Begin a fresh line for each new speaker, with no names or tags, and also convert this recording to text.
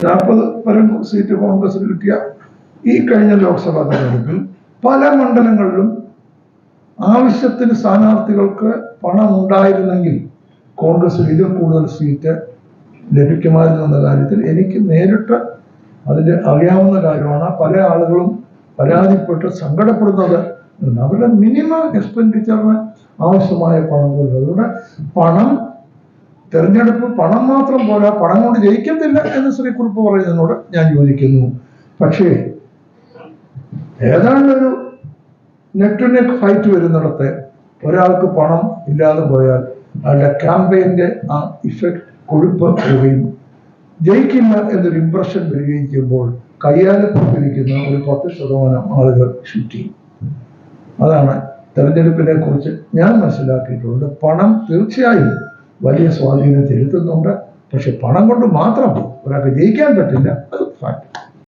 നാൽപ്പത് പരം സീറ്റ് കോൺഗ്രസിന് കിട്ടിയ ഈ കഴിഞ്ഞ ലോക്സഭാ തെരഞ്ഞെടുപ്പിൽ പല മണ്ഡലങ്ങളിലും ആവശ്യത്തിന് സ്ഥാനാർത്ഥികൾക്ക് പണം ഉണ്ടായിരുന്നെങ്കിൽ കോൺഗ്രസിന് ഇതിൽ കൂടുതൽ സീറ്റ് ലഭിക്കുമായിരുന്നു എന്ന കാര്യത്തിൽ എനിക്ക് നേരിട്ട് അതിന്റെ അറിയാവുന്ന കാര്യമാണ് പല ആളുകളും പരാതിപ്പെട്ട് സങ്കടപ്പെടുന്നത്. അവരുടെ മിനിമം എക്സ്പെൻഡിച്ചറിന് ആവശ്യമായ പണം കൊടുക്കുക അതുകൊണ്ട് പണം തെരഞ്ഞെടുപ്പ് പണം മാത്രം പോരാ പണം കൊണ്ട് ജയിക്കത്തില്ല എന്ന് ശ്രീ കുറിപ്പ് പറയുന്നതിനോട് ഞാൻ യോജിക്കുന്നു. പക്ഷേ ഏതാണ്ട് ഒരു നെക്ക് ടു നെക്ക് ഫൈറ്റ് വരുന്നിടത്ത് ഒരാൾക്ക് പണം ഇല്ലാതെ പോയാൽ അയാളുടെ ക്യാമ്പയിന്റെ ആ ഇഫക്റ്റ് കൊഴുപ്പ് വരികയും ജയിക്കില്ല എന്നൊരു ഇമ്പ്രഷൻ വരികയും ചെയ്യുമ്പോൾ കയ്യാലപ്പത്തിരിക്കുന്ന ഒരു പത്ത് ശതമാനം ആളുകൾ ഷൂട്ട് ചെയ്യും. അതാണ് തെരഞ്ഞെടുപ്പിനെ കുറിച്ച് ഞാൻ മനസ്സിലാക്കിയിട്ടുള്ളത്. പണം തീർച്ചയായും വലിയ സ്വാധീനം ചെലുത്തുന്നുണ്ട്. പക്ഷെ പണം കൊണ്ട് മാത്രം ഒരാൾക്ക് ജയിക്കാൻ പറ്റില്ല. അത് ഫാക്ട്